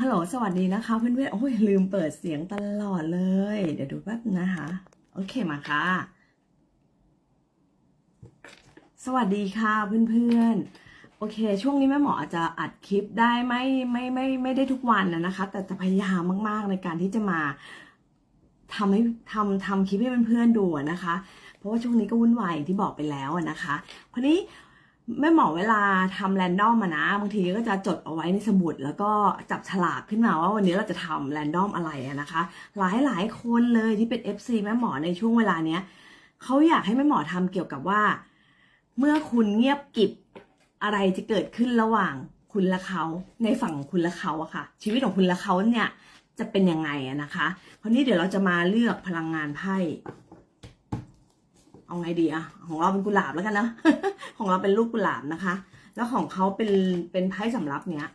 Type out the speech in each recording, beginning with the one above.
ฮัลโหล สวัสดีนะคะเพื่อนๆ โอ้ยลืมเปิดเสียงตลอดเลย เดี๋ยวดูแป๊บนะคะ โอเคมาค่ะ สวัสดีค่ะเพื่อนๆ โอเค ช่วงนี้แม่หมออาจจะอัดคลิปได้ไม่ไม่ไม่ไม่ได้ทุกวันนะนะคะ แต่จะพยายามมากๆในการที่จะมาทำให้ทำทำคลิปให้เพื่อนๆดูนะคะ เพราะว่าช่วงนี้ก็วุ่นวายอย่างที่บอกไปแล้วนะคะคราวนี้ แม่หมอเวลาทำแรนดอมมานะบางทีก็จะจดเอาไว้ในสมุด แล้วก็จับฉลากขึ้นมาว่าวันนี้เราจะทำแรนดอมอะไรนะคะ หลายหลายๆคนเลยที่เป็น FC แม่หมอในช่วงเวลาเนี้ยเขาอยากให้แม่หมอทำเกี่ยวกับว่า เมื่อคุณเงียบกิบอะไรจะเกิดขึ้นระหว่างคุณและเขาในฝั่งคุณและเขาอะค่ะ ชีวิตของคุณและเขาเนี่ยจะเป็นยังไงอะนะคะคราวนี้เดี๋ยวเราจะมาเลือกพลังงานไพ่ เอาไงดีอะของเราเป็นกุหลาบแล้วกันนะของเราเป็นลูกกุหลาบนะคะ แล้วของเขาเป็นเป็นไพ่สำรับเนี้ย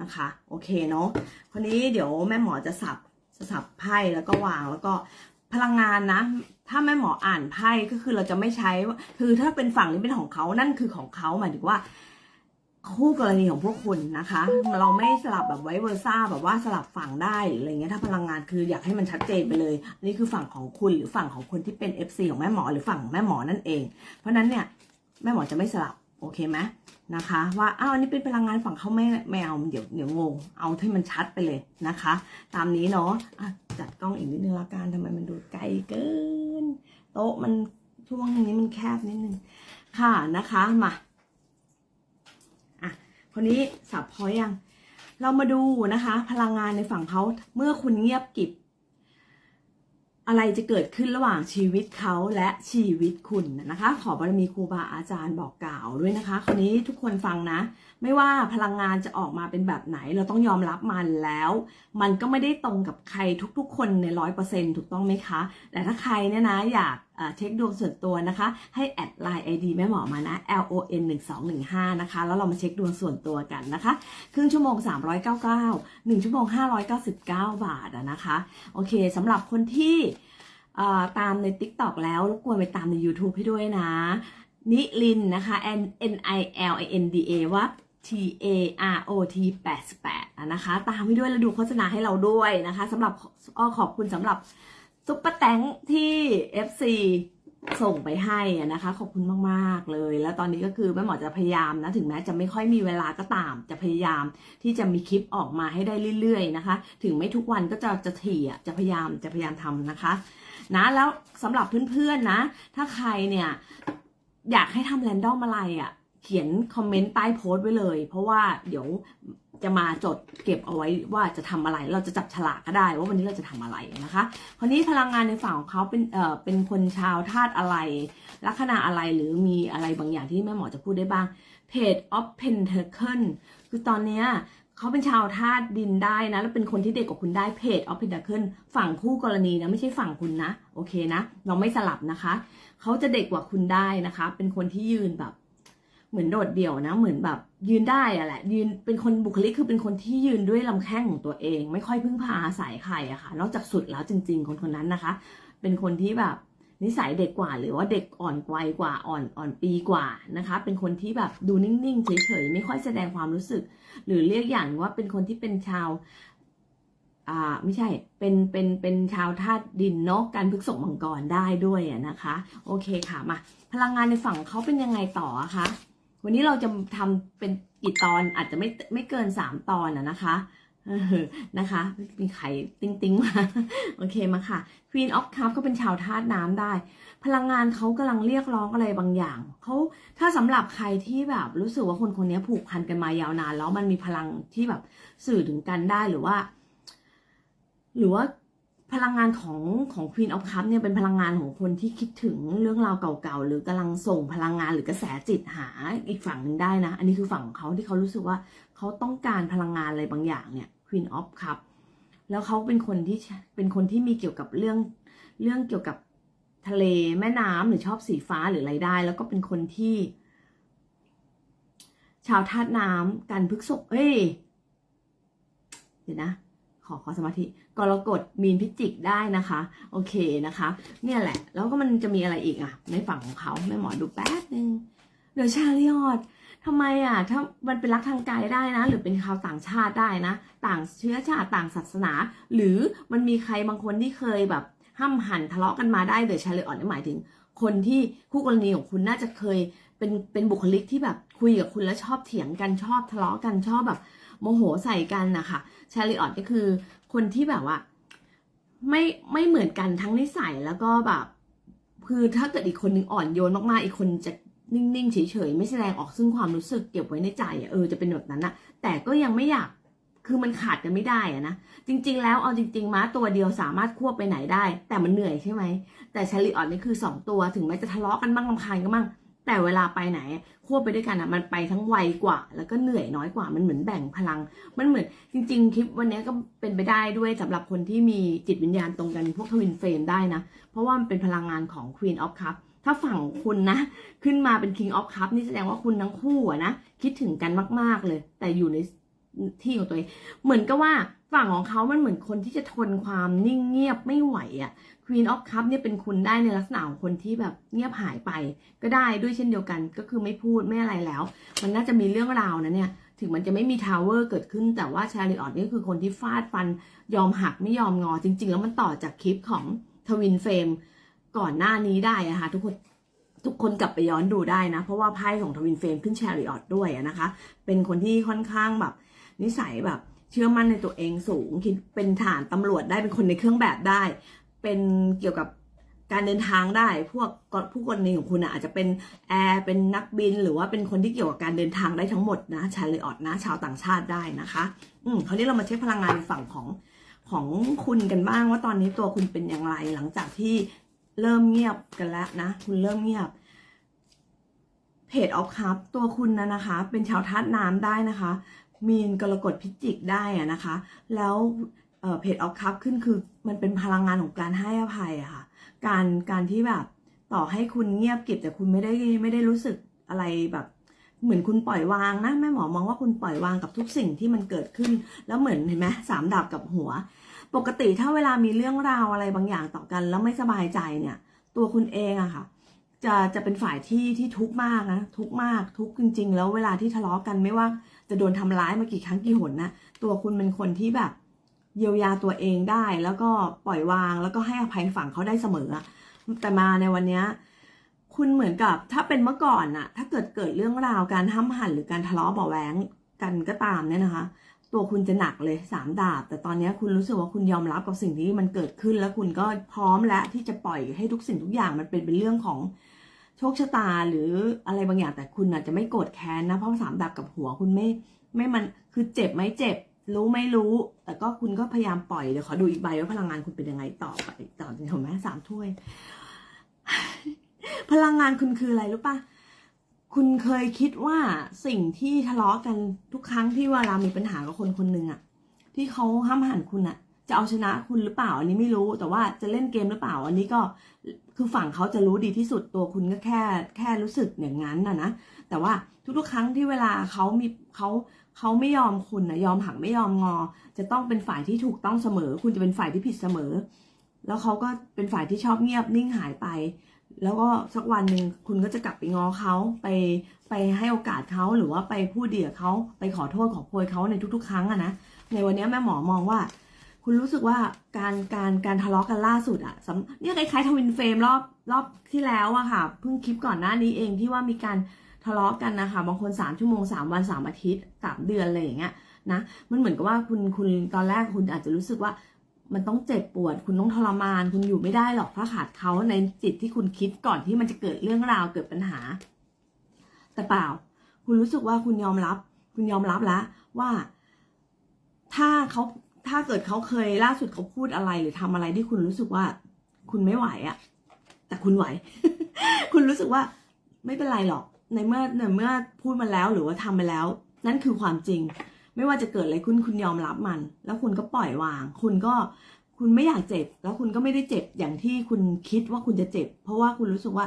นะคะ โอเคเนาะคนนี้เดี๋ยวแม่หมอจะสับจะสับไพ่แล้วก็วางแล้วก็พลังงานนะถ้าแม่หมออ่านไพ่ก็คือเราจะไม่ใช้ว่าคือถ้าเป็นฝั่งนี้เป็นของเขานั่นคือของเขาหมายถึงว่า คู่กรณีของพวกคุณนะคะ เราไม่สลับแบบไว้เวอร์ซ่าแบบว่าสลับฝั่งได้หรืออะไรเงี้ยถ้าพลังงานคืออยากให้มันชัดเจนไปเลยอันนี่คือฝั่งของคุณหรือฝั่งของคนที่เป็น FC ของแม่หมอหรือฝั่งของแม่หมอนั่นเอง เพราะฉะนั้นเนี่ยแม่หมอจะไม่สลับโอเคไหมนะคะ ว่าอ้าวอันนี้เป็นพลังงานฝั่งเขาไม่ไม่เอาเดี๋ยวเดี๋ยวงงเอาให้มันชัดไปเลยนะคะ ตามนี้เนาะะจัดกล้องอีกนิดนึงละกันทำไมมันดูไกลเกิน โต๊ะมันช่วงนี้มันแคบนิดนึงค่ะนะคะมา คนนี้สับพอยัง เรามาดูนะคะ พลังงานในฝั่งเขาเมื่อคุณเงียบกิบ อะไรจะเกิดขึ้นระหว่างชีวิตเขาและชีวิตคุณนะคะ ขอบารมีครูบาอาจารย์บอกกล่าวด้วยนะคะ คนนี้ทุกคนฟังนะ ไม่ว่าพลังงานจะออกมาเป็นแบบไหน เราต้องยอมรับมันแล้ว มันก็ไม่ได้ตรงกับใครทุกๆ คนในร้อยเปอร์เซ็นถูกต้องไหมคะ แต่ถ้าใครเนี่ยนะอยาก เช็คดวงส่วนตัวนะคะ ให้แอดไลน์ ID แม่หมอมานะ L O N 1 2 1 5นะคะ แล้วเรามาเช็คดวงส่วนตัวกันนะคะ ครึ่งชั่วโมง 399 1 ชั่วโมง 599 บาทนะคะ โอเคสำหรับคนที่ตามใน TikTok แล้วรบกวนไปตามใน YouTube ให้ด้วยนะ นิลินนะคะ N N I L I N D A ว่า T A R O T 88นะคะ ตามให้ด้วยแล้วดูโฆษณาให้เราด้วยนะคะสำหรับอ้อขอบคุณสำหรับ ซุปเปอร์แตงที่ FC ส่งไปให้นะคะ ขอบคุณมากๆเลย แล้วตอนนี้ก็คือแม่หมอจะพยายามนะ ถึงแม้จะไม่ค่อยมีเวลาก็ตาม จะพยายามที่จะมีคลิปออกมาให้ได้เรื่อย ๆ นะคะ ถึงไม่ทุกวันก็จะจะถี่อะจะพยายามจะพยายามทำนะคะ นะแล้วสำหรับเพื่อนๆนะ ถ้าใครเนี่ยอยากให้ทำแรนดอมอะไรอะ เขียนคอมเมนต์ใต้โพสต์ไว้เลย เพราะว่าเดี๋ยวจะมาจดเก็บเอาไว้ว่าจะทำอะไร เราจะจับฉลากก็ได้ ว่าวันนี้เราจะทำอะไรนะคะคราวนี้พลังงานในฝั่งของเขาเป็นเอ่อเป็นคนชาวธาตุอะไร ลัคนาอะไรหรือมีอะไรบางอย่างที่แม่หมอจะพูดได้บ้าง Page of Pentacle คือตอนเนี้ยเขาเป็นชาวธาตุดินได้นะ แล้วเป็นคนที่เด็กกว่าคุณได้ Page of Pentacle ฝั่งคู่กรณีนะไม่ใช่ฝั่งคุณนะ โอเคนะ เราไม่สลับนะคะ เขาจะเด็กกว่าคุณได้นะคะ เป็นคนที่ยืนแบบ เหมือนโดดเดี่ยวนะ เหมือนแบบยืนได้อะแหละ ยืนเป็นคนบุคลิกคือเป็นคนที่ยืนด้วยลำแข้งของตัวเอง ไม่ค่อยพึ่งพาอาศัยใครอะค่ะนอกจากสุดแล้วจริง ๆ คนคนนั้นนะคะ เป็นคนที่แบบนิสัยเด็กกว่า หรือว่าเด็กอ่อนวัยกว่าอ่อนอ่อนปีกว่านะคะ เป็นคนที่แบบดูนิ่งๆเฉยๆไม่ค่อยแสดงความรู้สึก หรือเรียกอย่างว่าเป็นคนที่เป็นชาวอ่าไม่ใช่เป็นเป็นเป็นชาวธาตุดินเนาะการพฤกษกมังกรได้ด้วยอะนะคะ โอเคค่ะมาพลังงานในฝั่งเขาเป็นยังไงต่อคะ วันนี้เราจะทำเป็นกี่ตอนอาจจะไม่ไม่เกินสามตอนอะนะคะนะคะมีไข่ติ้งติ้งๆมาโอเคมาค่ะ Queen of Cup ก็เป็นชาวธาตุน้ำได้ พลังงานเขากำลังเรียกร้องอะไรบางอย่างเขาถ้าสำหรับใครที่แบบรู้สึกว่าคนคนนี้ผูกพันกันมายาวนาน แล้วมันมีพลังที่แบบสื่อถึงกันได้หรือว่า หรือว่า พลังงานของของ Queen of Cup เนี่ยเป็นพลังงานของคนที่คิดถึงเรื่องราวเก่าๆ หรือกำลังส่งพลังงานหรือกระแสจิตหาอีกฝั่งหนึ่งได้นะ อันนี้คือฝั่งของเขาที่เขารู้สึกว่าเขาต้องการพลังงานอะไรบางอย่างเนี่ย Queen of Cup แล้วเขาเป็นคนที่เป็นคนที่มีเกี่ยวกับเรื่องเรื่องเกี่ยวกับทะเลแม่น้ำหรือชอบสีฟ้าหรืออะไรได้ แล้วก็เป็นคนที่ ชาวธาตุน้ำกันพฤกษกเอ้ยเดี๋ยวนะ ขอขอสมาธิกรกฎมีนพิจิกได้นะคะ โอเคนะคะ เนี่ยแหละ แล้วก็มันจะมีอะไรอีกอะในฝั่งของเขาแม่หมอดูแป๊บนึงเดี๋ยวชาลิออดทำไมอะ ถ้ามันเป็นรักทางกายได้นะ หรือเป็นชาวต่างชาติได้นะ ต่างเชื้อชาติต่างศาสนา หรือมันมีใครบางคนที่เคยแบบห้ำหันทะเลาะกันมาได้เดี๋ยวชาเลออนหมายถึง คนที่คู่กรณีของคุณน่าจะเคยเป็นเป็นบุคลิกที่แบบคุยกับคุณแล้วชอบเถียงกันชอบทะเลาะกันชอบแบบ โมโหใส่กันนะคะชาลีออตก็คือคนที่แบบว่า ไม่ไม่เหมือนกันทั้งนิสัยแล้วก็แบบคือถ้าเกิดอีกคนนึงอ่อนโยนมากๆ อีกคนจะนิ่งๆเฉยๆไม่แสดงออกซึ่งความรู้สึกเก็บไว้ในใจอะเออจะเป็นแบบนั้นอะแต่ก็ยังไม่อยากคือมันขาดกันไม่ได้อะนะจริง ๆ แล้วเอาจริง ๆ ม้าตัวเดียวสามารถควบไปไหนได้ แต่มันเหนื่อยใช่ไหมแต่ชาลีออตนี่คือ 2 ตัวถึงแม้จะทะเลาะกันบ้างรำคาญกันบ้าง แต่เวลาไปไหนควบไปด้วยกันอะมันไปทั้งไวกว่า แล้วก็เหนื่อยน้อยกว่ามันเหมือนแบ่งพลัง มันเหมือนจริง ๆ คลิปวันนี้ก็เป็นไปได้ด้วยสำหรับคนที่มีจิตวิญญาณตรงกันพวกทวินเฟรมได้นะ เพราะว่ามันเป็นพลังงานของ Queen of Cup ถ้าฝั่งคุณนะ ขึ้นมาเป็น King of Cup นี่แสดงว่าคุณทั้งคู่อะนะคิดถึงกันมากๆเลย แต่อยู่ในที่ของตัวเองเหมือนกับว่าฝั่งของเขามันเหมือนคนที่จะทนความนิ่งเงียบไม่ไหวอะ Queen of Cup เนี่ยเป็นคุณได้ในลักษณะของคนที่แบบเงียบหายไปก็ได้ด้วยเช่นเดียวกันก็คือไม่พูดไม่อะไรแล้ว มันน่าจะมีเรื่องราวนะเนี่ย ถึงมันจะไม่มีทาวเวอร์เกิดขึ้นแต่ว่าชาลีออตนี่คือคนที่ฟาดฟันยอมหักไม่ยอมงอ จริง ๆ แล้วมันต่อจากคลิปของทวินเฟรมก่อนหน้านี้ได้อะค่ะทุกคนทุกคนกลับไปย้อนดูได้นะ เพราะว่าไพ่ของทวินเฟรมขึ้นชาลีออตด้วยนะคะ เป็นคนที่ค่อนข้างแบบ นิสัยแบบเชื่อมั่นในตัวเองสูงคิดเป็นฐานตำรวจได้เป็นคนในเครื่องแบบได้ เป็นเกี่ยวกับการเดินทางได้ พวกผู้กรณีของคุณอะอาจจะเป็นแอร์เป็นนักบิน หรือว่าเป็นคนที่เกี่ยวกับการเดินทางได้ทั้งหมดนะชาลีออตนะ ชาวต่างชาติได้นะคะ อืมคราวนี้เรามาเช็คพลังงานฝั่งของของคุณกันบ้างว่าตอนนี้ตัวคุณเป็นอย่างไร หลังจากที่เริ่มเงียบกันแล้วนะ คุณเริ่มเงียบเพจออฟคัพตัวคุณนะนะคะ เป็นชาวธาตุน้ำได้นะคะ มีนกรกฎพิจิกได้อะนะคะ แล้ว เพจออฟคัพขึ้นคือมันเป็นพลังงานของการให้อภัยอะค่ะ การการที่แบบต่อให้คุณเงียบเก็บแต่คุณไม่ได้ไม่ได้รู้สึกอะไรแบบ เหมือนคุณปล่อยวางนะแม่หมอมองว่าคุณปล่อยวางกับทุกสิ่งที่มันเกิดขึ้น แล้วเหมือนเห็นไหมสามดาบกับหัว ปกติถ้าเวลามีเรื่องราวอะไรบางอย่างต่อกัน แล้วไม่สบายใจเนี่ย ตัวคุณเองอะค่ะ จะจะเป็นฝ่ายที่ที่ทุกข์มากนะทุกข์มากทุกข์จริง ๆ แล้วเวลาที่ทะเลาะกันไม่ว่าจะโดนทำร้ายมากี่ครั้งกี่หนนะตัวคุณเป็นคนที่แบบ เยียวยาตัวเองได้ แล้วก็ปล่อยวางแล้วก็ให้อภัยฝั่งเขาได้เสมอ แต่มาในวันนี้คุณเหมือนกับถ้าเป็นเมื่อก่อนอะถ้าเกิดเกิดเรื่องราวการห้ำหันหรือการทะเลาะเบาแหวงกันก็ตามเนี่ยนะคะ ตัวคุณจะหนักเลยสามดาบ แต่ตอนนี้คุณรู้สึกว่าคุณยอมรับกับสิ่งที่มันเกิดขึ้น แล้วคุณก็พร้อมแล้วที่จะปล่อยให้ทุกสิ่งทุกอย่างมันเป็นเป็นเรื่องของโชคชะตาหรืออะไรบางอย่างแต่คุณอาจจะไม่โกรธแค้นนะเพราะสามดาบกับหัวคุณไม่ไม่มันคือเจ็บไหมเจ็บ รู้ไม่รู้ แต่ก็คุณก็พยายามปล่อยเดี๋ยวขอดูอีกใบว่าพลังงานคุณเป็นยังไงต่อไปต่อเห็นไหมสามถ้วย พลังงานคุณคืออะไรรู้ปะคุณเคยคิดว่าสิ่งที่ทะเลาะกันทุกครั้งที่เวลามีปัญหากับคนคนหนึ่งอะที่เขาห้ามหันคุณอะจะเอาชนะคุณหรือเปล่า อันนี้ไม่รู้แต่ว่าจะเล่นเกมหรือเปล่า อันนี้ก็คือฝั่งเขาจะรู้ดีที่สุดตัวคุณก็แค่ แค่รู้สึกอย่างนั้นนะนะ แต่ว่าทุกๆ ครั้งที่เวลาเขามีเขาเขาไม่ยอมคุณนะยอมหักไม่ยอมงอ จะต้องเป็นฝ่ายที่ถูกต้องเสมอ คุณจะเป็นฝ่ายที่ผิดเสมอ แล้วเขาก็เป็นฝ่ายที่ชอบเงียบนิ่งหายไป แล้วก็สักวันหนึ่งคุณก็จะกลับไปงอเขาไปไปให้โอกาสเขาหรือว่าไปพูดเดี่ยเขาไปขอโทษขอโพยเขาในทุก ๆ ครั้งอะนะในวันนี้แม่หมอมองว่า คุณรู้สึกว่าการการการทะเลาะกันล่าสุดอะเนี่ยคล้ายๆทวินเฟรมรอบรอบที่แล้วอะค่ะเพิ่งคลิปก่อนหน้านี้เองที่ว่ามีการ ทะเลาะกันนะคะบางคนสามชั่วโมงสามวันสามอาทิตย์สามเดือนอะไรอย่างเงี้ยนะมันเหมือนกับว่าคุณคุณตอนแรกคุณอาจจะรู้สึกว่ามันต้องเจ็บปวด คุณต้องทรมาน คุณอยู่ไม่ได้หรอกถ้าขาดเขาในจิตที่คุณคิดก่อนที่มันจะเกิดเรื่องราวเกิดปัญหา แต่เปล่า คุณรู้สึกว่าคุณยอมรับ คุณยอมรับแล้วว่า ถ้าเขาถ้าเกิดเขาเคยล่าสุดเขาพูดอะไรหรือทำอะไรที่คุณรู้สึกว่า คุณไม่ไหวอะแต่คุณไหว คุณรู้สึกว่า ไม่เป็นไรหรอก ในเมื่อในเมื่อพูดมาแล้วหรือว่าทำไปแล้ว นั่นคือความจริง ไม่ว่าจะเกิดอะไรคุณคุณยอมรับมัน แล้วคุณก็ปล่อยวาง คุณก็คุณไม่อยากเจ็บ แล้วคุณก็ไม่ได้เจ็บอย่างที่คุณคิดว่าคุณจะเจ็บ เพราะว่าคุณรู้สึกว่า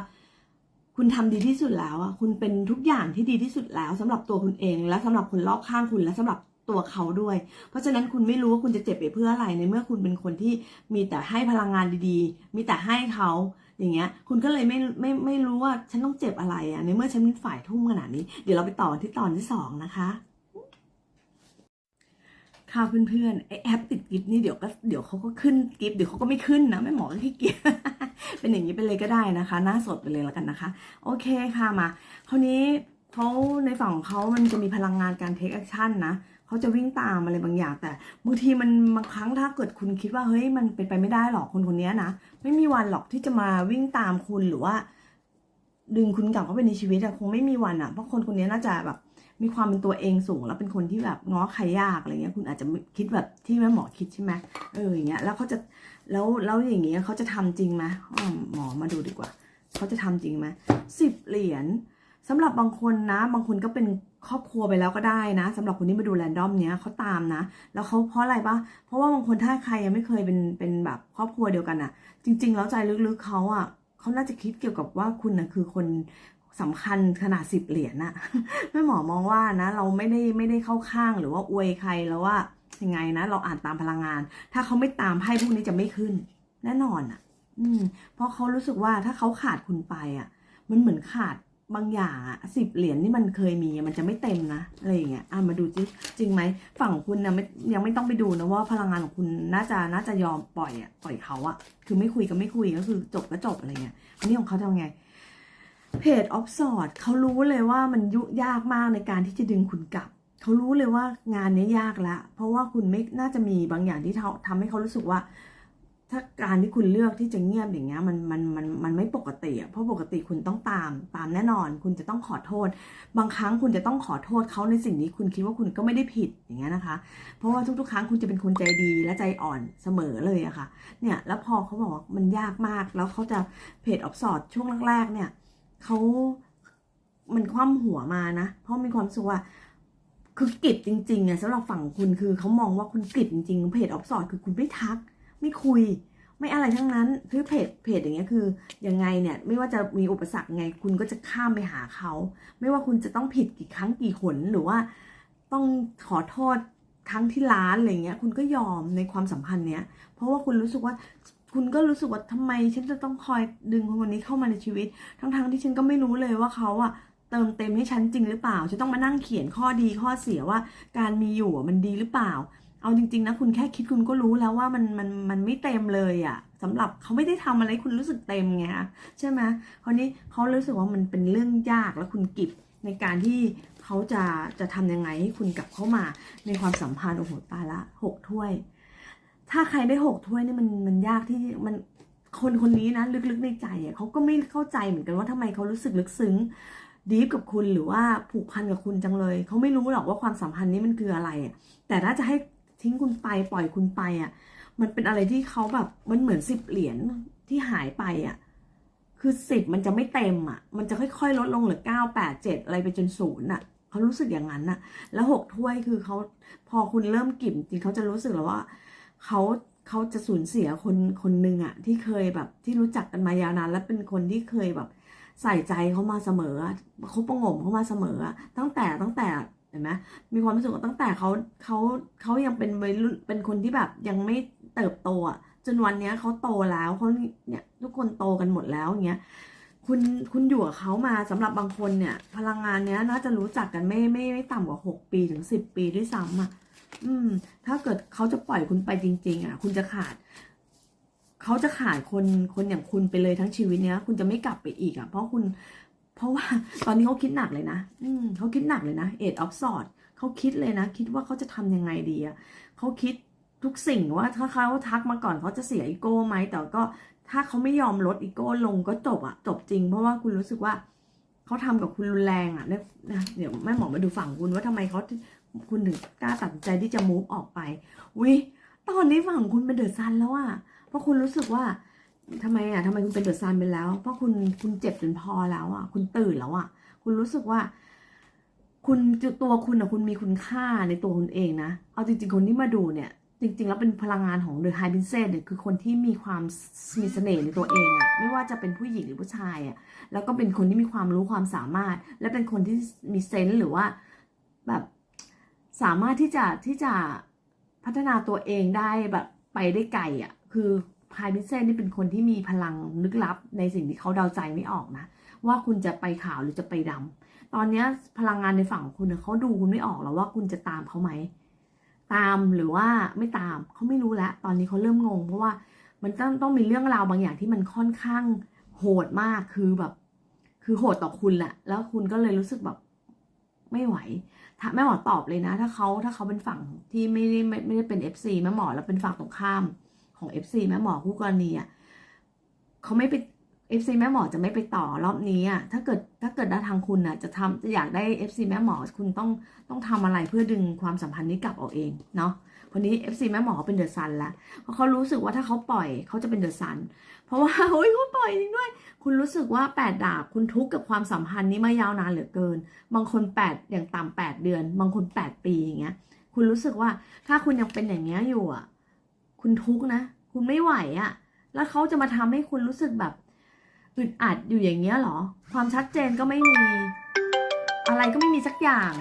คุณทำดีที่สุดแล้วอะคุณเป็นทุกอย่างที่ดีที่สุดแล้วสำหรับตัวคุณเอง และสำหรับคนรอบข้างคุณและสำหรับตัวเขาด้วย เพราะฉะนั้นคุณไม่รู้ว่าคุณจะเจ็บไปเพื่ออะไรในเมื่อคุณเป็นคนที่มีแต่ให้พลังงานดีๆ มีแต่ให้เขา อย่างเงี้ย คุณก็เลยไม่ไม่ไม่รู้ว่าฉันต้องเจ็บอะไรอะในเมื่อฉันเป็นฝ่ายทุ่มขนาดนี้ เดี๋ยวเราไปต่อที่ตอนที่สองนะคะค่ะเพื่อนๆไอแอปติดกิฟต์นี่เดี๋ยวก็เดี๋ยวเขาก็ขึ้นกิฟต์เดี๋ยวเขาก็ไม่ขึ้นนะไม่หมอก็ขี้เกียจเป็นอย่างนี้ไปเลยก็ได้นะคะ หน้าสดไปเลยแล้วกันนะคะ โอเคค่ะมาคราวนี้เขาในฝั่งของเขามันจะมีพลังงานการเทคแอคชั่นนะ เขาจะวิ่งตามอะไรบางอย่าง แต่บางทีมันบางครั้งถ้าเกิดคุณคิดว่าเฮ้ยมันเป็นไปไม่ได้หรอกคนคนนี้นะไม่มีวันหรอกที่จะมาวิ่งตามคุณหรือว่า ดึงคุณกลับเข้าไปในชีวิตอะคงไม่มีวันอะเพราะคนคนนี้น่าจะแบบ มีความเป็นตัวเองสูง แล้วเป็นคนที่แบบง้อใครยากอะไรเงี้ย คุณอาจจะคิดแบบที่แม่หมอคิดใช่ไหมเอออย่างเงี้ยแล้วเขาจะแล้วแล้วอย่างเงี้ยเขาจะทำจริงไหมหมอมาดูดีกว่าเขาจะทำจริงไหมสิบเหรียญสำหรับบางคนนะ บางคนก็เป็น ครอบครัวไปแล้วก็ได้นะสำหรับคนที่มาดูแรนดอมเนี้ยเขาตามนะ แล้วเขาเพราะอะไรปะเพราะว่าบางคนถ้าใครยังไม่เคยเป็นเป็นแบบครอบครัวเดียวกันอะจริง ๆ แล้วใจลึกๆเขาอะเขาน่าจะคิดเกี่ยวกับว่าคุณนะคือคนสำคัญขนาดสิบเหรียญน่ะแม่หมอมองว่านะ เราไม่ได้ไม่ได้เข้าข้างหรือว่าอวยใครแล้วว่ายังไงนะ เราอ่านตามพลังงาน ถ้าเขาไม่ตามไพ่พวกนี้จะไม่ขึ้น แน่นอนอะ อืม เพราะเขารู้สึกว่าถ้าเขาขาดคุณไปอะ มันเหมือนขาด บางอย่างอะสิบเหรียญที่มันเคยมีมันจะไม่เต็มนะอะไรอย่างเงี้ยอะมาดูจิจริงไหมฝั่งคุณนะไม่ยังไม่ต้องไปดูนะว่าพลังงานของคุณน่าจะน่าจะยอมปล่อยอะปล่อยเขาอะคือไม่คุยก็ไม่คุยก็คือจบก็จบอะไรเงี้ยอันนี้ของเขาทำไงเพจออฟสอดเขารู้เลยว่ามันยุยากมากในการที่จะดึงคุณกลับเขารู้เลยว่างานนี้ยากแล้วเพราะว่าคุณไม่น่าจะมีบางอย่างที่เขาทำให้เขารู้สึกว่า ถ้าการที่คุณเลือกที่จะเงียบอย่างเงี้ยมันมันมันมันไม่ปกติอะเพราะปกติคุณต้องตามตามแน่นอน คุณจะต้องขอโทษ บางครั้งคุณจะต้องขอโทษเขาในสิ่งนี้คุณคิดว่าคุณก็ไม่ได้ผิดอย่างเงี้ยนะคะ เพราะว่าทุกๆ ครั้งคุณจะเป็นคนใจดีและใจอ่อนเสมอเลยอะค่ะ เนี่ยแล้วพอเขาบอกว่ามันยากมาก แล้วเขาจะเพจออฟสอดช่วงแรกๆเนี่ยเขามันคว่ำหัวมานะ เพราะมีความสึกว่าคือกิจจริงๆอะสำหรับฝั่งคุณคือเขามองว่าคุณกิจจริงๆเพจออฟสอดคือคุณไม่ทัก ไม่คุย ไม่อะไรทั้งนั้นคือเพจเพจอย่างเงี้ยคือยังไงเนี่ย ไม่ว่าจะมีอุปสรรคไง คุณก็จะข้ามไปหาเขา ไม่ว่าคุณจะต้องผิดกี่ครั้งกี่หนหรือว่าต้องขอโทษครั้งที่ร้านอะไรเงี้ย คุณก็ยอมในความสัมพันธ์เนี้ย เพราะว่าคุณรู้สึกว่าคุณก็รู้สึกว่าทำไม ฉันจะต้องคอยดึงคนคนนี้เข้ามาในชีวิต ทั้งๆที่ฉันก็ไม่รู้เลยว่าเขาอะเติมเต็มให้ฉันจริงหรือเปล่าฉันต้องมานั่งเขียนข้อดีข้อเสียว่า การมีอยู่มันดีหรือเปล่า เอาจริง ๆ นะ คุณแค่คิดคุณก็รู้แล้วว่ามันมันมันไม่เต็มเลยอะสำหรับเขาไม่ได้ทำอะไรคุณรู้สึกเต็มไงใช่ไหมคราวนี้เขารู้สึกว่ามันเป็นเรื่องยากแล้วคุณกิบในการที่เขาจะจะทำยังไงให้คุณกลับเข้ามาในความสัมพันธ์โอ้โหตายละหกถ้วย ถ้าใครได้หกถ้วยนี่มันมันยากที่มันคนคนนี้นะลึกๆในใจอะเขาก็ไม่เข้าใจเหมือนกันว่าทำไมเขารู้สึกลึกซึ้งดีฟกับคุณหรือว่าผูกพันกับคุณจังเลย เขาไม่รู้หรอกว่าความสัมพันธ์นี้มันคืออะไรอะแต่ถ้าจะให้ ทิ้งคุณไปปล่อยคุณไปอะ มันเป็นอะไรที่เขาแบบมันเหมือนสิบเหรียญที่หายไปอะ คือสิบมันจะไม่เต็มอะ มันจะค่อยๆ ลดลงเหลือเก้าแปดเจ็ดอะไรไปจนศูนย์อะเขารู้สึกอย่างนั้นอะ แล้วหกถ้วยคือเขาพอคุณเริ่มกิ่มจริงเขาจะรู้สึกแล้วว่าเขาเขาจะสูญเสียคนคนหนึ่งอะที่เคยแบบที่รู้จักกันมายาวนานและเป็นคนที่เคยแบบ ใส่ใจเขามาเสมอเขาประหงมเขามาเสมอตั้งแต่ตั้งแต่ เห็นไหมมีความรู้สึกว่าตั้งแต่เขาเขาเขายังเป็นวัยรุ่นเป็นคนที่แบบยังไม่เติบโตอะจนวันเนี้ยเขาโตแล้วเขาเนี่ยทุกคนโตกันหมดแล้วอย่างเงี้ยคุณคุณอยู่กับเขามาสำหรับบางคนเนี่ย พลังงานเนี้ยน่าจะรู้จักกันไม่ไม่ไม่ต่ำกว่าหกปีถึงสิบปีด้วยซ้ำอะอืม ถ้าเกิดเขาจะปล่อยคุณไปจริง ๆ อะ คุณจะขาดเขาจะขาดคนคนอย่างคุณไปเลยทั้งชีวิตเนี้ย คุณจะไม่กลับไปอีกอะ เพราะคุณ เพราะว่าตอนนี้เขาคิดหนักเลยนะ อืมเขาคิดหนักเลยนะเอ็ดออฟสอดเขาคิดเลยนะ คิดว่าเขาจะทำยังไงดีอะเขาคิดทุกสิ่งว่าถ้าเขาทักมาก่อนเขาจะเสียอีโก้ไหมแต่ก็ถ้าเขาไม่ยอมลดอีโก้ลงก็จบอะจบจริง เพราะว่าคุณรู้สึกว่าเขาทำกับคุณรุนแรงอะเนี่ยนะเดี๋ยวแม่หมอมาดูฝั่งคุณว่าทำไมเขาคุณถึงกล้าตัดสินใจที่จะมูฟออกไปวิตอนนี้ฝั่งคุณเป็นเดอะซันแล้วอะเพราะคุณรู้สึกว่า ทำไมอะทำไมคุณเป็นเดือะซันไปแล้ว เพราะคุณคุณเจ็บจนพอแล้วอะ คุณตื่นแล้วอะ คุณรู้สึกว่า คุณตัวคุณอะคุณมีคุณค่าในตัวคุณเองนะ เอาจริง ๆ คนที่มาดูเนี่ย จริง ๆ แล้วเป็นพลังงานของเดอะไฮบินเซเนี่ยคือคนที่มีความมีเสน่ห์ในตัวเองอะ ไม่ว่าจะเป็นผู้หญิงหรือผู้ชายอะ แล้วก็เป็นคนที่มีความรู้ความสามารถ และเป็นคนที่มีเซนส์หรือว่า แบบสามารถที่จะที่จะพัฒนาตัวเองได้แบบไปได้ไกลอะ คือ พายพิเศษนี่เป็นคนที่มีพลังลึกลับในสิ่งที่เขาเดาใจไม่ออกนะ ว่าคุณจะไปขาวหรือจะไปดำตอนนี้พลังงานในฝั่งของคุณเนี่ยเขาดูคุณไม่ออกแล้วว่าคุณจะตามเขาไหม ตามหรือว่าไม่ตามเขาไม่รู้แล้วตอนนี้เขาเริ่มงง เพราะว่ามันต้องต้องมีเรื่องราวบางอย่างที่มันค่อนข้างโหดมากคือแบบ คือโหดต่อคุณแหละแล้วคุณก็เลยรู้สึกแบบไม่ไหวถ้าแม่หมอตอบเลยนะ ถ้าเขาถ้าเขาเป็นฝั่งที่ไม่ได้ไม่ไม่ได้เป็น FC แม่หมอแล้วเป็นฝั่งตรงข้าม ของ FC แม่หมอคู่กรณีอะเขาไม่ไป FC แม่หมอจะไม่ไปต่อรอบนี้อะ ถ้าเกิดถ้าเกิดด้านทางคุณอะจะทำจะอยากได้ FC แม่หมอคุณต้องต้องทำอะไรเพื่อดึงความสัมพันธ์นี้กลับเอาเองเนาะคนนี้ FC แม่หมอเป็นเดอะซันล้วเพราะเขารู้สึกว่าถ้าเขาปล่อยเขาจะเป็นเดอะซัน เพราะว่าโอ้ยเขาปล่อยจริงด้วย คุณรู้สึกว่าแปดดาบคุณทุกข์กับความสัมพันธ์นี้มายาวนานเหลือเกิน บางคนแปดอย่างต่ำแปดเดือน บางคนแปดปีอย่างเงี้ย คุณรู้สึกว่าถ้าคุณยังเป็นอย่างเงี้ยอยู่อะ คุณทุกข์นะ คุณไม่ไหวอะ แล้วเขาจะมาทำให้คุณรู้สึกแบบอึดอัดอยู่อย่างเงี้ยเหรอ ความชัดเจนก็ไม่มี อะไรก็ไม่มีสักอย่าง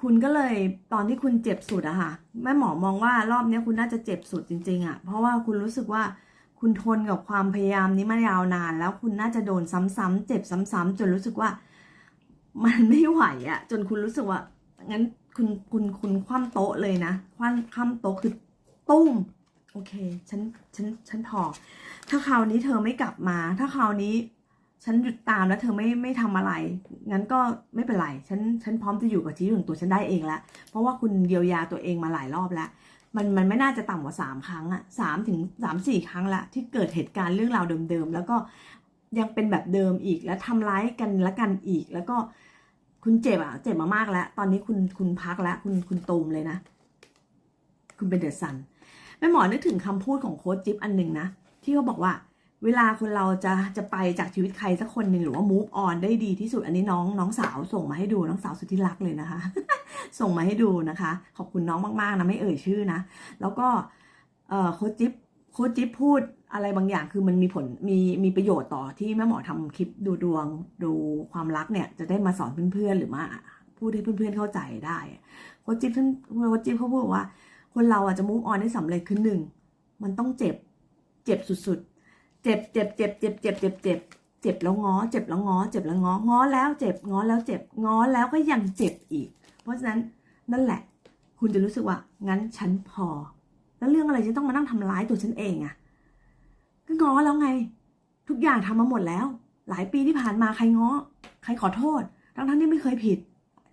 คุณก็เลยตอนที่คุณเจ็บสุดอะค่ะ แม่หมอมองว่ารอบนี้คุณน่าจะเจ็บสุดจริง ๆอะเพราะว่าคุณรู้สึกว่าคุณทนกับความพยายามนี้มายาวนาน แล้วคุณน่าจะโดนซ้ำๆเจ็บซ้ำๆจนรู้สึกว่า มันไม่ไหวอะจนคุณรู้สึกว่างั้นคุณคุณคุณคว่ำโต๊ะเลยนะคว่ำคว่ำโต๊ะคือตุ้ม โอเค ฉัน ฉัน ฉันพอ ถ้าคราวนี้เธอไม่กลับมา ถ้าคราวนี้ ฉันหยุดตามแล้วเธอไม่ ไม่ทำอะไร งั้นก็ไม่เป็นไร ฉัน ฉันพร้อมจะอยู่กับชีวิตของตัวฉันได้เองแล้ว เพราะว่าคุณเยียวยาตัวเองมาหลายรอบแล้ว มัน มันไม่น่าจะต่ำกว่าสามครั้งอะสามถึงสามสี่ครั้งละที่เกิดเหตุการณ์เรื่องราวเดิมๆ แล้วก็ยังเป็นแบบเดิมอีก แล้วทำร้ายกันและกันอีก แล้วก็คุณเจ็บอะเจ็บมามากแล้ว ตอนนี้คุณ คุณพักแล้ว คุณ คุณตูมเลยนะ คุณเป็นเดือะซัน แม่หมอนึกถึงคำพูดของโค้ชจิ๊บอันหนึ่งนะ ที่เขาบอกว่า เวลาคนเราจะจะไปจากชีวิตใครสักคนหนึ่งหรือว่า move on ได้ดีที่สุดอันนี้น้องน้องสาวส่งมาให้ดูน้องสาวสุดที่รักเลยนะคะ ส่งมาให้ดูนะคะ ขอบคุณน้องมากๆนะไม่เอ่ยชื่อนะ แล้วก็โค้ชจิ๊บโค้ชจิ๊บพูดอะไรบางอย่างคือมันมีผลมีมีประโยชน์ต่อที่แม่หมอทำคลิปดูดวงดูความรักเนี่ยจะได้มาสอนเพื่อนๆหรือมาพูดให้เพื่อนๆเข้าใจได้โค้ชจิ๊บท่านโค้ชจิ๊บเขาพูดว่า คนเราอะจะ move on ได้สำเร็จคือหนึ่งมันต้องเจ็บ เจ็บสุดๆ เจ็บเจ็บเจ็บเจ็บเจ็บเจ็บเจ็บเจ็บแล้วง้อ เจ็บแล้วง้อ เจ็บแล้วง้อ ง้อแล้วเจ็บ ง้อแล้วเจ็บ ง้อแล้วก็ยังเจ็บอีก เพราะฉะนั้นนั่นแหละ คุณจะรู้สึกว่า งั้นฉันพอ แล้วเรื่องอะไรฉันต้องมานั่งทำร้ายตัวฉันเองอะก็ง้อแล้วไง ทุกอย่างทำมาหมดแล้ว หลายปีที่ผ่านมาใครง้อ ใครขอโทษ ทั้งทั้งที่ไม่เคยผิด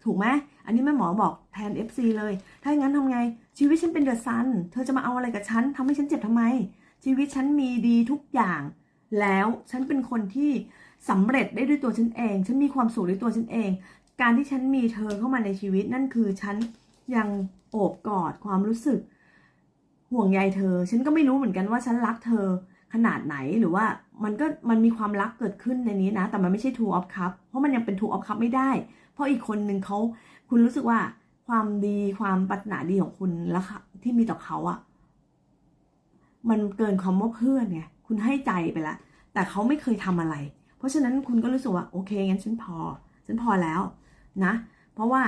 ถูกไหม อันนี้แม่หมอบอกแทน FC เลย ถ้าอย่างนั้นทำไง ชีวิตฉันเป็นเดือะซัน เธอจะมาเอาอะไรกับฉันทำให้ฉันเจ็บทำไม ชีวิตฉันมีดีทุกอย่าง แล้วฉันเป็นคนที่สำเร็จได้ด้วยตัวฉันเอง ฉันมีความสุขด้วยตัวฉันเอง การที่ฉันมีเธอเข้ามาในชีวิตนั่นคือฉันยังโอบกอดความรู้สึก ห่วงใยเธอ ฉันก็ไม่รู้เหมือนกันว่าฉันรักเธอขนาดไหนหรือว่ามันก็มันมีความรักเกิดขึ้นในนี้นะ แต่มันไม่ใช่ two of cup เพราะมันยังเป็น two of cup ไม่ได้ เพราะอีกคนหนึ่งเขาคุณรู้สึกว่า ความดีความปรารถนาดีของคุณแล้วค่ะที่มีต่อเขาอะมันเกินความว่าเพื่อนไงคุณให้ใจไปละ แต่เขาไม่เคยทำอะไร เพราะฉะนั้นคุณก็รู้สึกว่าโอเคงั้นฉันพอ ฉันพอแล้วนะ เพราะว่า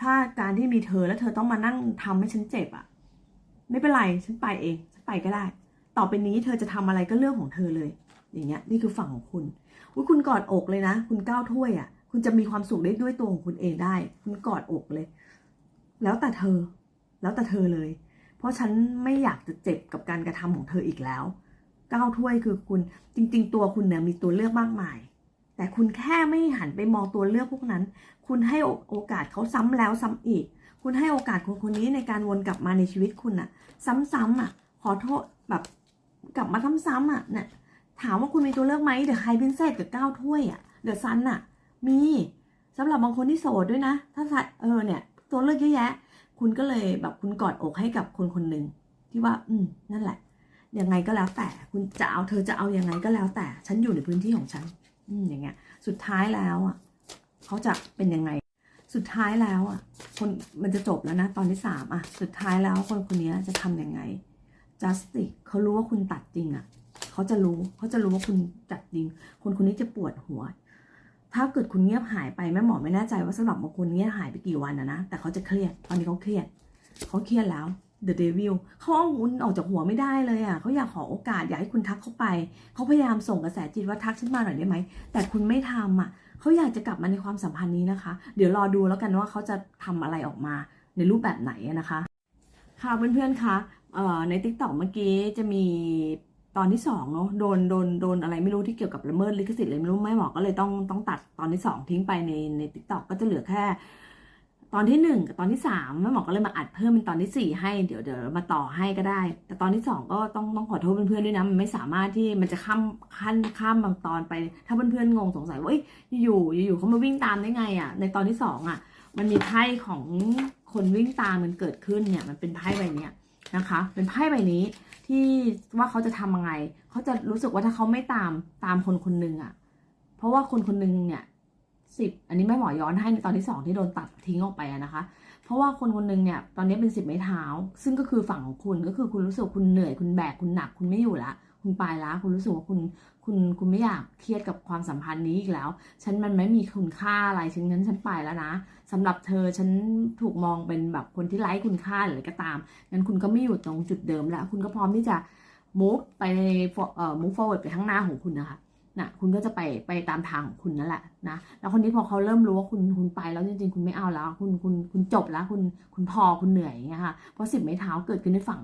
ถ้าการที่มีเธอแล้วเธอต้องมานั่งทำให้ฉันเจ็บอะไม่เป็นไรฉันไปเองฉันไปก็ได้ ต่อไปนี้เธอจะทำอะไรก็เรื่องของเธอเลย อย่างเงี้ย นี่คือฝั่งของคุณอุ๊ยคุณกอดอกเลยนะ คุณก้าวถ้วยอะคุณจะมีความสุขได้ด้วยตัวของคุณเองได้ คุณกอดอกเลย แล้วแต่เธอ แล้วแต่เธอเลย เพราะฉันไม่อยากจะเจ็บกับการกระทำของเธออีกแล้วก้าวถ้วยคือคุณจริง ๆ ตัวคุณเนี่ยมีตัวเลือกมากมาย แต่คุณแค่ไม่หันไปมองตัวเลือกพวกนั้น คุณให้โอกาสเขาซ้ำแล้วซ้ำอีก คุณให้โอกาสคนคนนี้ในการวนกลับมาในชีวิตคุณอะซ้ำๆอะขอโทษแบบกลับมาซ้ำๆอะเนี่ยถามว่าคุณมีตัวเลือกไหมเดอะไฮพินเซตกับก้าวถ้วยอะเดอะซันอะมีสำหรับบางคนที่โสดด้วยนะ ถ้าเออเนี่ย ตัวเลือกเยอะแยะ คุณก็เลยแบบคุณกอดอกให้กับคนคนหนึ่งที่ว่า อืม นั่นแหละ ยังไงก็แล้วแต่ คุณจะเอาเธอจะเอายังไงก็แล้วแต่ ฉันอยู่ในพื้นที่ของฉัน อืม อย่างเงี้ย สุดท้ายแล้วอะเขาจะเป็นยังไง สุดท้ายแล้วอะ คนมันจะจบแล้วนะ ตอนที่สามอะ สุดท้ายแล้วคนคนนี้จะทำยังไง justice เขารู้ว่าคุณตัดจริงอะ เขาจะรู้ เขาจะรู้ว่าคุณจัดจริง คนคนนี้จะปวดหัว ถ้าเกิดคุณเงียบหายไปแม่หมอไม่แน่ใจว่าสำหรับบางคนเงียบหายไปกี่วันนะนะ แต่เขาจะเครียด ตอนนี้เขาเครียด เขาเครียดแล้ว The Devil เขาเอาคุณออกจากหัวไม่ได้เลยอะเขาอยากขอโอกาสอยากให้คุณทักเข้าไป เขาพยายามส่งกระแสจิตว่าทักฉันมาหน่อยได้ไหม แต่คุณไม่ทำอะ เขาอยากจะกลับมาในความสัมพันธ์นี้นะคะ เดี๋ยวรอดูแล้วกันว่าเขาจะทำอะไรออกมาในรูปแบบไหนนะคะ ค่ะเพื่อนๆคะเอ่อใน t ิ k t o k เมื่อกี้จะมี ตอนที่สองเนาะโดนโดนโดนอะไรไม่รู้ที่เกี่ยวกับละเมิดลิขสิทธิ์เลยไม่รู้ไม่หมอก็เลยต้องต้องตัดตอนที่สองทิ้งไปในใน t ิ k t o k ก็จะเหลือแค่ ตอนที่หนึ่งกับตอนที่สามแม่หมอก็เลยมาอัดเพิ่มเป็นตอนที่สี่ให้เดี๋ยวเดี๋ยวมาต่อให้ก็ได้ แต่ตอนที่สองก็ต้องต้องขอโทษเพื่อนๆด้วยนะมันไม่สามารถที่มันจะข้ามขั้นข้ามบางตอนไป ถ้าเพื่อนๆงงสงสัยว่าเอ้ยอยู่อยู่เขามาวิ่งตามได้ไงอะในตอนที่สองอะ มันมีไพ่ของคนวิ่งตามมันเกิดขึ้นเนี่ย มันเป็นไพ่ใบเนี้ยนะคะ เป็นไพ่ใบนี้ ที่ว่าเขาจะทำยังไง เขาจะรู้สึกว่าถ้าเขาไม่ตามตามคนคนหนึ่งอะ่ะเพราะว่าคนคนหนึ่งเนี่ยสิบอันนี้แม่หมอย้อนให้ในตอนที่สองที่โดนตัดทิ้งออกไปะนะคะ เพราะว่าคนคนหนึ่งเนี่ย ตอนนี้เป็นสิบไม้เท้า ซึ่งก็คือฝั่งของคุณก็คือคุณรู้สึกคุณเหนื่อยคุณแบกคุณหนักคุณไม่อยู่ละ คุณไปละคุณรู้สึกว่าคุณคุณคุณไม่อยากเครียดกับความสัมพันธ์นี้อีกแล้ว ฉันมันไม่มีคุณค่าอะไรฉันงั้นฉันไปแล้วนะสำหรับเธอฉันถูกมองเป็นแบบคนที่ไร้คุณค่าหรืออะไรก็ตามงั้นคุณก็ไม่อยู่ตรงจุดเดิมแล้ว คุณก็พร้อมที่จะ move ไปในเอ่อ move forward ไปข้างหน้าของคุณนะคะนะคุณก็จะไปไปตามทางของคุณนั่นแหละนะแล้วคนนี้พอเขาเริ่มรู้ว่าคุณคุณไปแล้วจริงๆ คุณไม่เอาแล้ว คุณคุณคุณจบแล้วคุณคุณพอคุณเหนื่อยอย่างเงี้ยค่ะเพราะสิบไม้เท้าเกิดขึ้นในฝั่ง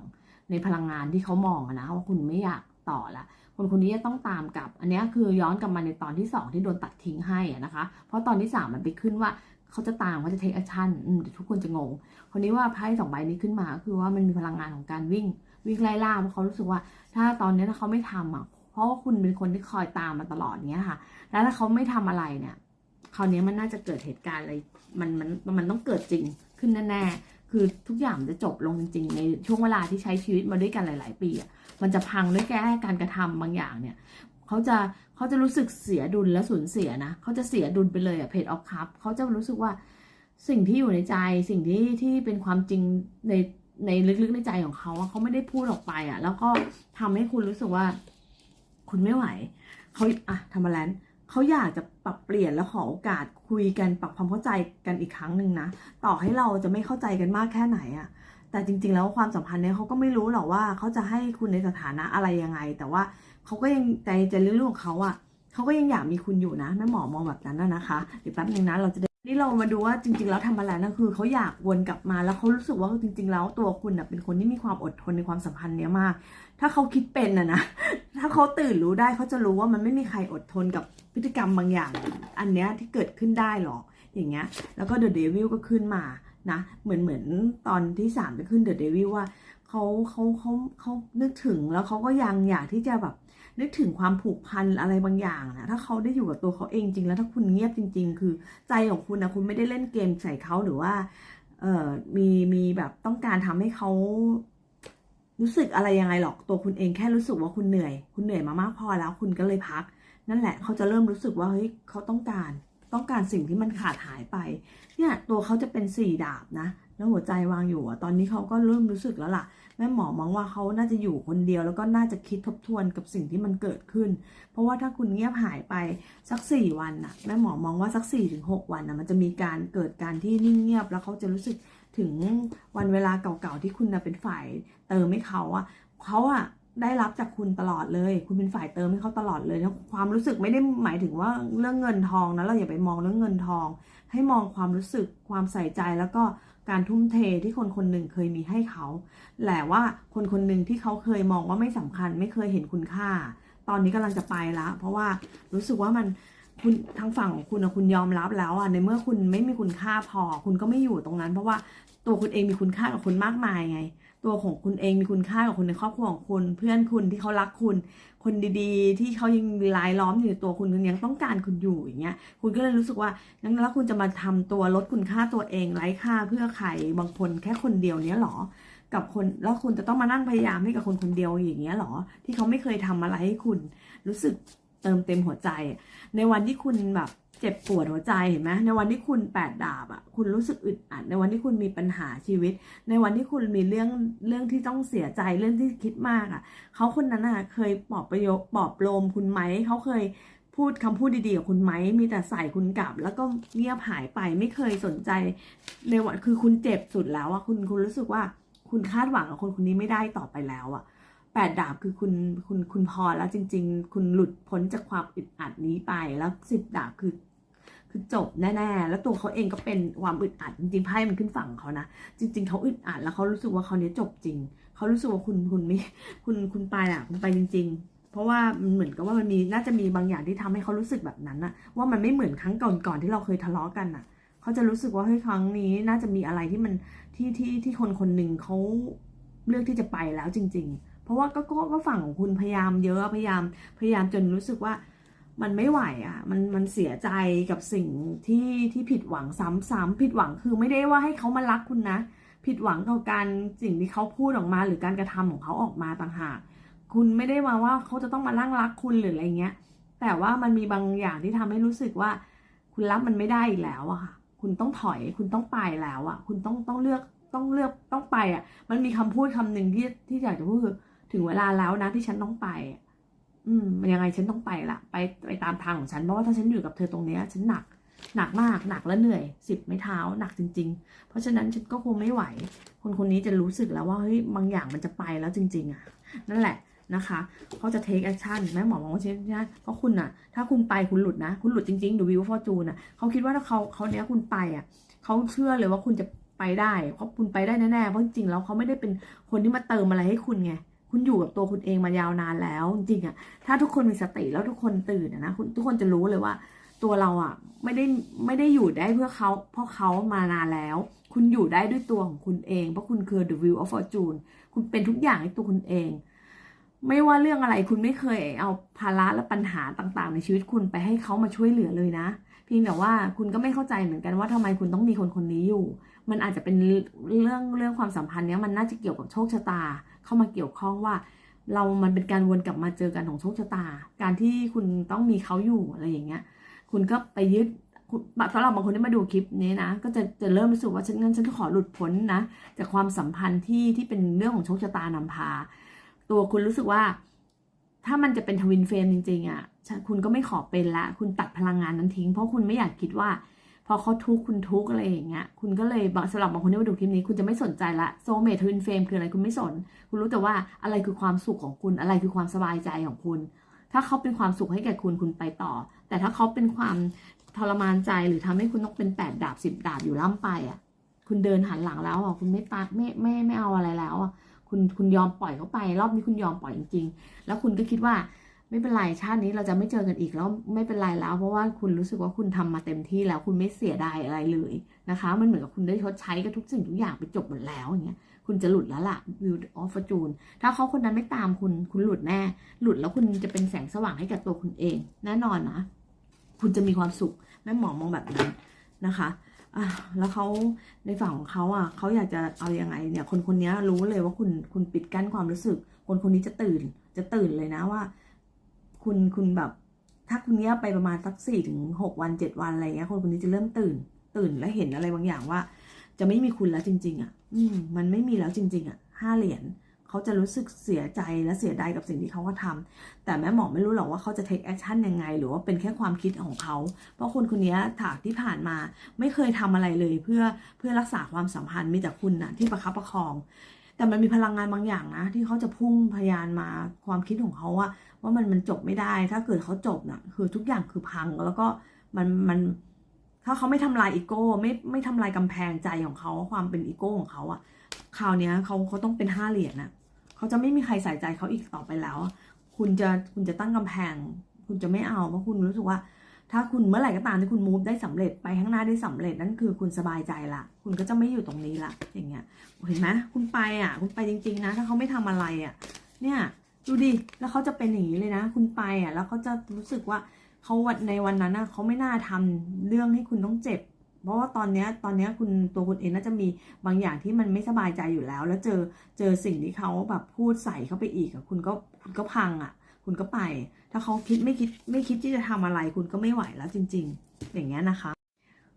ในพลังงานที่เขามองนะว่าคุณไม่อยาก ต่อละคนคนนี้จะต้องตามกลับ อันนี้คือย้อนกลับมาในตอนที่ 2 ที่โดนตัดทิ้งให้นะคะ เพราะตอนที่ 3 มันไปขึ้นว่าเขาจะตามเขาจะ take action อืมเดี๋ยวทุกคนจะงง คนนี้ว่าไพ่สองใบนี้ขึ้นมาก็คือว่ามันมีพลังงานของการวิ่งวิ่งไล่ล่าเพราะเขารู้สึกว่า ถ้าตอนนี้ถ้าเขาไม่ทำอะเพราะว่าคุณเป็นคนที่คอยตามมาตลอดเนี้ยค่ะ แล้วถ้าเขาไม่ทำอะไรเนี่ยคราวนี้มันน่าจะเกิดเหตุการณ์อะไรมันมันมันต้องเกิดจริงขึ้นแน่ๆ คือทุกอย่างจะจบลงจริง ๆ ในช่วงเวลาที่ใช้ชีวิตมาด้วยกันหลาย ๆ ปีอะมันจะพังด้วยแค่การกระทำบางอย่างเนี่ยเขาจะเขาจะรู้สึกเสียดุลและสูญเสียนะเขาจะเสียดุลไปเลยอะเพจออฟคัพเขาจะรู้สึกว่าสิ่งที่อยู่ในใจสิ่งที่ที่เป็นความจริงในในลึกๆในใจของเขาเขาไม่ได้พูดออกไปอะแล้วก็ทำให้คุณรู้สึกว่า คุณไม่ไหวเขาอะทำมาแล้ว เขาอยากจะปรับเปลี่ยนและขอโอกาสคุยกันปรับความเข้าใจกันอีกครั้งหนึ่งนะ ต่อให้เราจะไม่เข้าใจกันมากแค่ไหนอะแต่จริง ๆ แล้วความสัมพันธ์เนี้ยเขาก็ไม่รู้หรอกว่าเขาจะให้คุณในสถานะอะไรยังไง แต่ว่าเขาก็ยังใจใจลึกๆของเขาอะเขาก็ยังอยากมีคุณอยู่นะแม่หมอมองแบบนั้นนะคะเดี๋ยวแป๊บนึงนะเราจะ นี่เรามาดูว่าจริง ๆ แล้วทำอะไรนั่นคือเขาอยากวนกลับมาแล้วเขารู้สึกว่าจริง ๆ แล้วตัวคุณนะเป็นคนที่มีความอดทนในความสัมพันธ์เนี้ยมาก ถ้าเขาคิดเป็นนะนะถ้าเขาตื่นรู้ได้เขาจะรู้ว่ามันไม่มีใครอดทนกับพฤติกรรมบางอย่าง อันเนี้ยที่เกิดขึ้นได้หรอกอย่างเงี้ย แล้วก็เดอะเดวิลก็ขึ้นมานะ เหมือนเหมือนตอนที่สามจะขึ้นเดอะเดวิลว่าเขาเขาเขาเขานึกถึงแล้วเขาก็ยังอยากที่จะแบบ นึกถึงความผูกพันอะไรบางอย่างนะถ้าเขาได้อยู่กับตัวเขาเองจริงแล้วถ้าคุณเงียบจริง ๆ คือใจของคุณนะคุณไม่ได้เล่นเกมใส่เขาหรือว่า เออมีมีแบบต้องการทำให้เขารู้สึกอะไรยังไงหรอกตัวคุณเองแค่รู้สึกว่าคุณเหนื่อย คุณเหนื่อยมามากพอแล้วคุณก็เลยพัก นั่นแหละเขาจะเริ่มรู้สึกว่าเฮ้ยเขาต้องการ ต้องการสิ่งที่มันขาดหายไป เนี่ยตัวเขาจะเป็นสี่ดาบนะ แล้วหัวใจวางอยู่อะตอนนี้เขาก็เริ่มรู้สึกแล้วล่ะ แม่หมอมองว่าเขาน่าจะอยู่คนเดียวแล้วก็น่าจะคิดทบทวนกับสิ่งที่มันเกิดขึ้น เพราะว่าถ้าคุณเงียบหายไปสักสี่วันน่ะแม่หมอมองว่าสักสี่ถึงหกวันน่ะมันจะมีการเกิดการที่นิ่งเงียบแล้วเขาจะรู้สึกถึงวันเวลาเก่าๆที่คุณน่ะเป็นฝ่ายเติมให้เขาอะเขาอะได้รับจากคุณตลอดเลย คุณเป็นฝ่ายเติมให้เขาตลอดเลยนะความรู้สึกไม่ได้หมายถึงว่าเรื่องเงินทองนะเราอย่าไปมองเรื่องเงินทอง ให้มองความรู้สึกความใส่ใจแล้วก็ การทุ่มเทที่คนคนหนึ่งเคยมีให้เขาแหละว่าคนคนหนึ่งที่เขาเคยมองว่าไม่สำคัญ ไม่เคยเห็นคุณค่า ตอนนี้กำลังจะไปละเพราะว่ารู้สึกว่ามันคุณทางฝั่งของคุณนะคุณยอมรับแล้วอะในเมื่อคุณไม่มีคุณค่าพอ คุณก็ไม่อยู่ตรงนั้น เพราะว่าตัวคุณเองมีคุณค่ากับคุณมากมายไง ตัวของคุณเองมีคุณค่ากับคนในครอบครัวของคุณ เพื่อนคุณที่เขารักคุณ คนดีๆ ที่เขายังรายล้อมอยู่ในตัวคุณคุณยังต้องการคุณอยู่อย่างเงี้ย คุณก็เลยรู้สึกว่างั้นแล้วคุณจะมาทำตัวลดคุณค่าตัวเองไร้ค่าเพื่อใครบางคนแค่คนเดียวเนี้ยหรอ กับคนแล้วคุณจะต้องมานั่งพยายามให้กับคนคนเดียวอย่างเงี้ยหรอ ที่เขาไม่เคยทำอะไรให้คุณรู้สึก เติมเต็มหัวใจ ในวันที่คุณแบบเจ็บปวดหัวใจเห็นไหมในวันที่คุณแปดดาบอะคุณรู้สึกอึดอัด ในวันที่คุณมีปัญหาชีวิต ในวันที่คุณมีเรื่องเรื่องที่ต้องเสียใจเรื่องที่คิดมากอะเขาคนนั้นอะเคยปลอบประโยคปลอบโลมคุณไหมเขาเคยพูดคำพูดดีๆกับคุณไหมมีแต่ใส่คุณกลับ แล้วก็เงียบหายไปไม่เคยสนใจในวันคือคุณเจ็บสุดแล้วอะคุณคุณรู้สึกว่าคุณคาดหวังกับคนคนนี้ไม่ได้ต่อไปแล้วอะ แปดดาบคือคุณคุณคุณพอแล้วจริง ๆ คุณหลุดพ้นจากความอึดอัดนี้ไปแล้วสิบดาบคือ คือจบแน่ๆแล้วตัวเขาเองก็เป็นความอึดอัดจริงๆไพ่มันขึ้นฝั่งเขานะจริง ๆเขาอึดอัดแล้วเขารู้สึกว่าเขาเนี้ยจบจริงเขารู้สึกว่าคุณคุณไม่คุณคุณไปอะคุณไปจริง ๆเพราะว่ามันเหมือนกับว่ามันมีน่าจะมีบางอย่างที่ทำให้เขารู้สึกแบบนั้นนะว่ามันไม่เหมือนครั้งก่อนๆที่เราเคยทะเลาะกันน่ะ เขาจะรู้สึกว่าเฮ้ยครั้งนี้น่าจะมีอะไรที่มันที่ที่ที่คนคนหนึ่งเขาเลือกที่จะไปแล้วจริง ๆ ราะว่าก็ก็ก็ฝั่งของคุณพยายามเยอะพยายามพยายามจนรู้สึกว่ามันไม่ไหวอะ มันมันเสียใจกับสิ่งที่ที่ผิดหวังซ้ำๆผิดหวังคือไม่ได้ว่าให้เขามารักคุณนะ ผิดหวังกับการสิ่งที่เขาพูดออกมาหรือการกระทำของเขาออกมาต่างหาก คุณไม่ได้มาว่าเขาจะต้องมาลั่งรักคุณหรืออะไรเงี้ย แต่ว่ามันมีบางอย่างที่ทำให้รู้สึกว่า คุณรับมันไม่ได้อีกแล้วอะค่ะ คุณต้องถอย คุณต้องไปแล้วอะคุณต้องต้องเลือกต้องเลือกต้องไปอะมันมีคำพูดคำหนึ่งที่ที่อยากจะพูดคือ ถึงเวลาแล้วนะที่ฉันต้องไปอะอืม มันยังไงฉันต้องไปละไปไปตามทางของฉันเพราะว่าถ้าฉันอยู่กับเธอตรงเนี้ย ฉันหนัก หนักมาก หนักและเหนื่อยสิบไม่เท้าหนักจริง ๆ เพราะฉะนั้นฉันก็คงไม่ไหว คนคนนี้จะรู้สึกแล้วว่าเฮ้ยบางอย่างมันจะไปแล้วจริง ๆ อะ นั่นแหละนะคะเขาจะ take action แม่หมอบอกว่าใช่ใช่เพราะคุณอะ ถ้าคุณไปคุณหลุดนะ คุณหลุดจริงๆดูวิวฟอร์จูนอะเขาคิดว่าถ้าเขาเขาเนี้ยคุณไปอะเขาเชื่อเลยว่าคุณจะไปได้เพราะคุณไปได้แน่ๆเพราะจริงๆแล้วเขาไม่ได้เป็นคนที่มาเติมอะไรให้คุณไง คุณอยู่กับตัวคุณเองมายาวนานแล้ว จริงๆอะถ้าทุกคนมีสติแล้วทุกคนตื่นนะคุณทุกคนจะรู้เลยว่า ตัวเราอะไม่ได้ไม่ได้อยู่ได้เพื่อเขาเพราะเขามานานแล้ว คุณอยู่ได้ด้วยตัวของคุณเอง เพราะคุณคือ the wheel of fortune คุณเป็นทุกอย่างให้ตัวคุณเอง ไม่ว่าเรื่องอะไรคุณไม่เคยเอาภาระและปัญหาต่างๆ ในชีวิตคุณไปให้เขามาช่วยเหลือเลยนะ เพียงแต่ว่าคุณก็ไม่เข้าใจเหมือนกันว่าทำไมคุณต้องมีคนคนนี้อยู่ มันอาจจะเป็นเรื่องเรื่องความสัมพันธ์เนี้ยมันน่าจะเกี่ยวกับโชคชะตา เข้ามาเกี่ยวข้องว่า เรามันเป็นการวนกลับมาเจอกันของโชคชะตา การที่คุณต้องมีเขาอยู่อะไรอย่างเงี้ย คุณก็ไปยึดสำหรับบางคนที่มาดูคลิปนี้นะ ก็จะจะเริ่มรู้สึกว่าฉันงั้นฉันขอหลุดพ้นนะจากความสัมพันธ์ที่ที่เป็นเรื่องของโชคชะตานำพา ตัวคุณรู้สึกว่า ถ้ามันจะเป็นทวินเฟรมจริงๆอะคุณก็ไม่ขอเป็นละ คุณตัดพลังงานนั้นทิ้ง เพราะคุณไม่อยากคิดว่า พอเขาทุกข์คุณทุกข์อะไรอย่างเงี้ย คุณก็เลยสำหรับบางคนที่มาดูคลิปนี้ คุณจะไม่สนใจละโซเมททวินเฟรมคืออะไรคุณไม่สน คุณรู้แต่ว่าอะไรคือความสุขของคุณอะไรคือความสบายใจของคุณ ถ้าเขาเป็นความสุขให้แก่คุณคุณไปต่อ แต่ถ้าเขาเป็นความทรมานใจหรือทำให้คุณต้องเป็นแปดดาบสิบดาบอยู่ล่ำไปอะ คุณเดินหันหลังแล้วอะคุณไม่ปาไม่ไม่ไม่เอาอะไรแล้วอะคุณคุณยอมปล่อยเขาไป รอบนี้คุณยอมปล่อยจริงๆ แล้วคุณก็คิดว่า ไม่เป็นไรชาตินี้เราจะไม่เจอกันอีกแล้วไม่เป็นไรแล้ว เพราะว่าคุณรู้สึกว่าคุณทำมาเต็มที่แล้ว คุณไม่เสียดายอะไรเลยนะคะ มันเหมือนกับคุณได้ชดใช้กับทุกสิ่งทุกอย่างไปจบหมดแล้วอย่างเงี้ยคุณจะหลุดแล้วล่ะวิวออฟฟอร์จูนถ้าเขาคนนั้นไม่ตามคุณคุณหลุดแน่ หลุดแล้วคุณจะเป็นแสงสว่างให้กับตัวคุณเอง แน่นอนนะ คุณจะมีความสุขแม่หมอมองแบบนั้นนะคะอะแล้วเขาในฝั่งของเขาอะเขาอยากจะเอาอยัางไงเนี่ย คนคนนี้รู้เลยว่าคุณคุณปิดกั้นความรู้สึก คนคนนี้จะตื่นจะตื่นเลยนะว่า คุณคุณแบบ ถ้าคุณเงียบไปประมาณสักสี่ถึงหกวันเจ็ดวันอะไรเงี้ยคนคนนี้จะเริ่มตื่น ตื่นและเห็นอะไรบางอย่างว่า จะไม่มีคุณแล้วจริง ๆ อะ อืมมันไม่มีแล้วจริง ๆ อะห้าเหรียญเขาจะรู้สึกเสียใจและเสียดายกับสิ่งที่เขาก็ทำแต่แม่หมอไม่รู้หรอกว่าเขาจะ take action ยังไง หรือว่าเป็นแค่ความคิดของเขา เพราะคนคนนี้ถากที่ผ่านมาไม่เคยทำอะไรเลย เพื่อเพื่อรักษาความสัมพันธ์มีแต่คุณนะที่ประคับประคอง แต่มันมีพลังงานบางอย่างนะ ที่เขาจะพุ่งพยานมาความคิดของเขาอะ ว่ามันมันจบไม่ได้ ถ้าเกิดเขาจบน่ะ คือทุกอย่างคือพังแล้วก็มันมัน ถ้าเขาไม่ทำลายอีโก้ ไม่ไม่ทำลายกำแพงใจของเขาความเป็นอีโก้ของเขาอะคราวนี้เขาเขาต้องเป็นห้าเหรียญนะเขาจะไม่มีใครใส่ใจเขาอีกต่อไปแล้ว คุณจะคุณจะตั้งกำแพง คุณจะไม่เอาเพราะคุณรู้สึกว่า ถ้าคุณเมื่อไหร่ก็ตามที่คุณมูฟได้สำเร็จไปข้างหน้าได้สำเร็จนั่นคือคุณสบายใจละคุณก็จะไม่อยู่ตรงนี้ละอย่างเงี้ยเห็นไหมคุณไปอะ คุณไปจริง ๆ นะ ถ้าเขาไม่ทำอะไรอะ เนี่ย ดูดิ แล้วเขาจะเป็นอย่างนี้เลยนะ คุณไปอะ แล้วเขาจะรู้สึกว่าเขาวันในวันนั้นน่ะเขาไม่น่าทำเรื่องให้คุณต้องเจ็บ เพราะว่าตอนเนี้ยตอนเนี้ยคุณตัวคุณเองน่าจะมีบางอย่างที่มันไม่สบายใจอยู่แล้ว แล้วเจอเจอสิ่งที่เขาแบบพูดใส่เข้าไปอีกอะคุณก็คุณก็พังอะ คุณก็ไป ถ้าเขาคิดไม่คิดไม่คิดที่จะทำอะไร คุณก็ไม่ไหวแล้วจริง ๆ อย่างเงี้ยนะคะ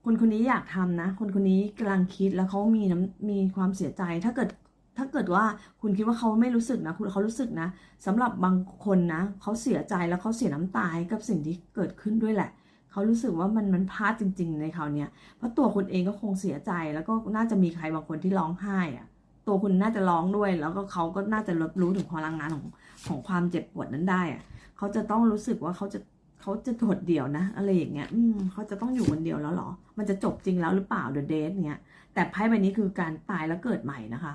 คนคนนี้อยากทำนะ คนคนนี้กำลังคิดแล้วเขามีน้ำมีความเสียใจ ถ้าเกิด ถ้าเกิดว่าคุณคิดว่าเขาไม่รู้สึกนะคุณเขารู้สึกนะสำหรับบางคนนะเขาเสียใจแล้วเขาเสียน้ำตากับสิ่งที่เกิดขึ้นด้วยแหละเขารู้สึกว่ามันมันพลาดจริง ๆ ในคราวเนี้ยเพราะตัวคุณเองก็คงเสียใจแล้วก็น่าจะมีใครบางคนที่ร้องไห้อะตัวคุณน่าจะร้องด้วย แล้วก็เขาก็น่าจะรับรู้ถึงพลังงานของของความเจ็บปวดนั้นได้อะเขาจะต้องรู้สึกว่าเขาจะเขาจะโดดเดี่ยวนะ อะไรอย่างเงี้ย อืมเขาจะต้องอยู่คนเดียวแล้วเหรอ มันจะจบจริงแล้วหรือเปล่าเดอะเดทเนี้ยแต่ไพ่ใบนี้คือการตายแล้วเกิดใหม่นะคะ